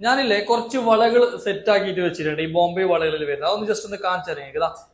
ഞാനില്ലേ കുറച്ച് വളകൾ സെറ്റ് ആക്കിയിട്ട് വെച്ചിട്ടുണ്ട്. ഈ ബോംബെ വളകളിൽ വരുന്നത്. അതൊന്ന് ജസ്റ്റ് ഒന്ന് കാണിച്ചറിയാം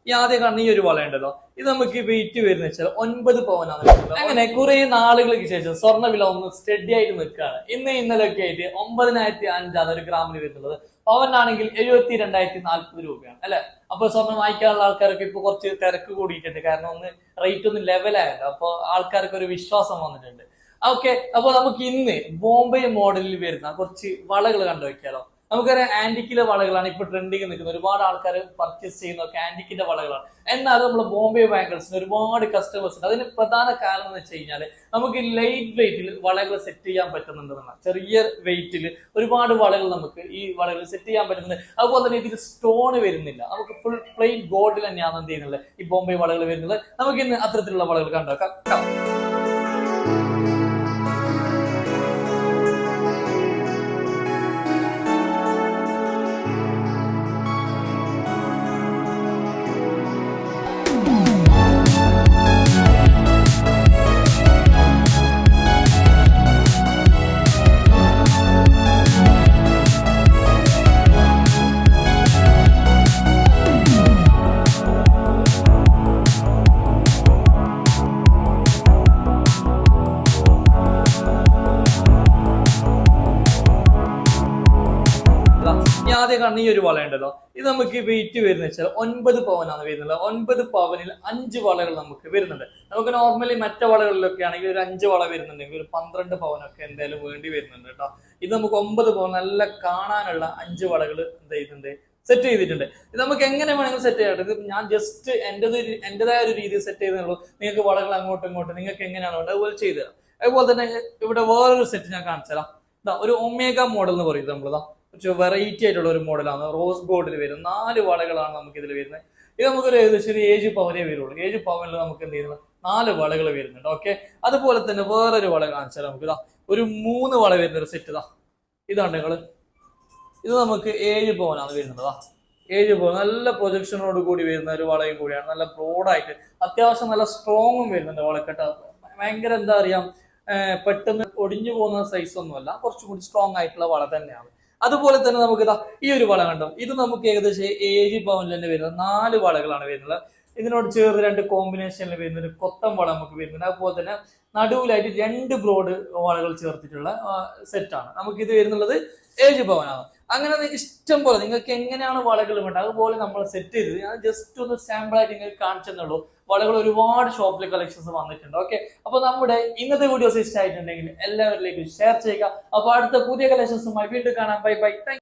ഈ ആദ്യം കാണുന്ന ഈ ഒരു വള ഉണ്ടല്ലോ. ഇത് നമുക്ക് വെയിറ്റ് വരുന്ന വെച്ചാൽ ഒൻപത് പവനാണ്. അങ്ങനെ കുറെ നാളുകൾക്ക് ശേഷം സ്വർണ വില ഒന്ന് സ്റ്റഡി ആയിട്ട് നിൽക്കുകയാണ്. ഇന്ന് ഇന്നലെയൊക്കെ ആയിട്ട് ഒമ്പതിനായിരത്തി അഞ്ചാണ് ഒരു ഗ്രാമിന് വരുന്നത്. പവനാണെങ്കിൽ എഴുപത്തി രണ്ടായിരത്തി നാൽപ്പത് രൂപയാണ്. അല്ലെ? അപ്പൊ സ്വർണം വാങ്ങിക്കാനുള്ള ആൾക്കാർക്ക് ഇപ്പൊ കുറച്ച് തിരക്ക് കൂടിയിട്ടുണ്ട്. കാരണം ഒന്ന് റേറ്റ് ഒന്ന് ലെവലായല്ലോ അപ്പൊ ആൾക്കാർക്ക് ഒരു വിശ്വാസം വന്നിട്ടുണ്ട്. ഓക്കെ അപ്പൊ നമുക്ക് ഇന്ന് ബോംബെ മോഡലിൽ വരുന്ന കുറച്ച് വളകൾ കണ്ടു വെക്കാലോ നമുക്കറിയാം ആന്റിക്കിലെ വളകളാണ് ഇപ്പൊ ട്രെൻഡിങ് നിൽക്കുന്നത്. ഒരുപാട് ആൾക്കാർ പർച്ചേസ് ചെയ്യുന്നതൊക്കെ ആന്റിക്കിന്റെ വളകളാണ്. എന്നാലും നമ്മൾ ബോംബെ ബാങ്കിൾസിന് ഒരുപാട് കസ്റ്റമേഴ്സ് ഉണ്ട്. അതിന് പ്രധാന കാരണം എന്ന് വെച്ച് കഴിഞ്ഞാൽ നമുക്ക് ലൈറ്റ് വെയിറ്റിൽ വളകൾ സെറ്റ് ചെയ്യാൻ പറ്റുന്നുണ്ടെന്നാണ് ചെറിയ വെയിറ്റിൽ ഒരുപാട് വളകൾ നമുക്ക് ഈ വളകൾ സെറ്റ് ചെയ്യാൻ പറ്റുന്നുണ്ട്. അതുപോലെ തന്നെ ഇതിൽ സ്റ്റോൺ വരുന്നില്ല. നമുക്ക് ഫുൾ പ്ലെയിൻ ഗോൾഡിൽ തന്നെയാണ് എന്ത് ചെയ്യുന്നത്? ഈ ബോംബെ വളകൾ വരുന്നത്. നമുക്ക് ഇന്ന് അത്തരത്തിലുള്ള വളകൾ കണ്ടോക്കാം ഇതാ, കാണുന്ന ഈ ഒരു വള ഉണ്ടല്ലോ ഇത് നമുക്ക് വെയിറ്റ് വരുന്ന വെച്ചാൽ ഒൻപത് പവനാണ് വരുന്നത്. ഒൻപത് പവനിൽ അഞ്ച് വളകൾ നമുക്ക് വരുന്നുണ്ട്. നമുക്ക് നോർമലി മറ്റു വളകളിലൊക്കെ ആണെങ്കിൽ ഒരു അഞ്ച് വള വരുന്നുണ്ടെങ്കിൽ ഒരു പന്ത്രണ്ട് പവനൊക്കെ എന്തായാലും വേണ്ടി വരുന്നുണ്ട് കേട്ടോ. ഇത് നമുക്ക് ഒമ്പത് പവൻ നല്ല കാണാനുള്ള അഞ്ച് വളകൾ എന്ത് ചെയ്യുന്നുണ്ട് സെറ്റ് ചെയ്തിട്ടുണ്ട്. ഇത് നമുക്ക് എങ്ങനെ വേണമെങ്കിലും സെറ്റ് ചെയ്യട്ടെ ഇത് ഞാൻ ജസ്റ്റ് എന്റെ എന്റെതായ ഒരു രീതിയിൽ സെറ്റ് ചെയ്തുള്ളൂ നിങ്ങൾക്ക് വളകൾ അങ്ങോട്ടും ഇങ്ങോട്ടും നിങ്ങൾക്ക് എങ്ങനെയാണ് വേണ്ടത് അതുപോലെ ചെയ്തു തരാം. അതുപോലെ തന്നെ ഇവിടെ വേറൊരു സെറ്റ് ഞാൻ കാണിച്ചു തരാം. ഒരു ഒമേഗ മോഡൽ എന്ന് പറയുന്നത് നമ്മളിതാ കുറച്ച് വെറൈറ്റി ആയിട്ടുള്ള ഒരു മോഡലാണ് റോസ് ഗോൾഡിൽ വരും നാല് വളകളാണ് നമുക്ക് ഇതിൽ വരുന്നത്. ഇത് നമുക്കൊരു ഏകദേശം ഒരു ഏഴ് പവനേ വരുള്ളൂ. ഏഴ് പവനിൽ നമുക്ക് എന്ത് ചെയ്യുന്നത്? നാല് വളകൾ വരുന്നുണ്ട്. ഓക്കെ അതുപോലെ തന്നെ വേറൊരു വള കാണിച്ചാൽ നമുക്ക് ഇതാ ഒരു മൂന്ന് വള വരുന്ന ഒരു സെറ്റ് ഇതാ ഇതാണ് നിങ്ങൾ ഇത് നമുക്ക് ഏഴ് പവനാണ് വരുന്നത് ദാ. ഏഴ് പവൻ. നല്ല പ്രൊജക്ഷനോട് കൂടി വരുന്ന ഒരു വളയും കൂടിയാണ്. നല്ല ബ്രോഡായിട്ട് അത്യാവശ്യം നല്ല സ്ട്രോങ്ങും വരുന്നുണ്ട് വളക്കെട്ട. ഭയങ്കര എന്താ പറയുക പെട്ടെന്ന് ഒടിഞ്ഞു പോകുന്ന സൈസ് ഒന്നുമല്ല. കുറച്ചും കൂടി സ്ട്രോങ് ആയിട്ടുള്ള വള തന്നെയാണ്. അതുപോലെ തന്നെ നമുക്ക് ഇതാ ഈ ഒരു വള കണ്ടോ? ഇത് നമുക്ക് ഏകദേശം ഏഴ് പവനിൽ തന്നെ വരുന്നത്. നാല് വളകളാണ് വരുന്നത്. ഇതിനോട് ചേർന്ന് രണ്ട് കോമ്പിനേഷനിൽ വരുന്ന ഒരു കൊത്തം വള നമുക്ക് വരുന്നുണ്ട്. അതുപോലെ തന്നെ നടുവിലായിട്ട് രണ്ട് ബ്രോഡ് വളകൾ ചേർത്തിട്ടുള്ള സെറ്റാണ് നമുക്ക് ഇത് വരുന്നുള്ളത് ഏഴ് പവനാണ് അങ്ങനെ ഇഷ്ടം പോലെ നിങ്ങൾക്ക് എങ്ങനെയാണ് വളകൾ വേണ്ടത് അതുപോലെ നമ്മൾ സെറ്റ് ചെയ്തത് ഞാൻ ജസ്റ്റ് ഒന്ന് സാമ്പിൾ ആയിട്ട് നിങ്ങൾക്ക് കാണിച്ചെന്നുള്ളൂ വളകൾ ഒരുപാട് ഷോപ്പിലെ കളക്ഷൻസ് വന്നിട്ടുണ്ട് ഓക്കെ അപ്പൊ നമ്മുടെ ഇന്നത്തെ വീഡിയോസ് ഇഷ്ടമായിട്ടുണ്ടെങ്കിൽ എല്ലാവരിലേക്കും ഷെയർ ചെയ്യുക. അപ്പൊ അടുത്ത പുതിയ കളക്ഷൻസുമായി വീണ്ടും കാണാം. Bye bye thank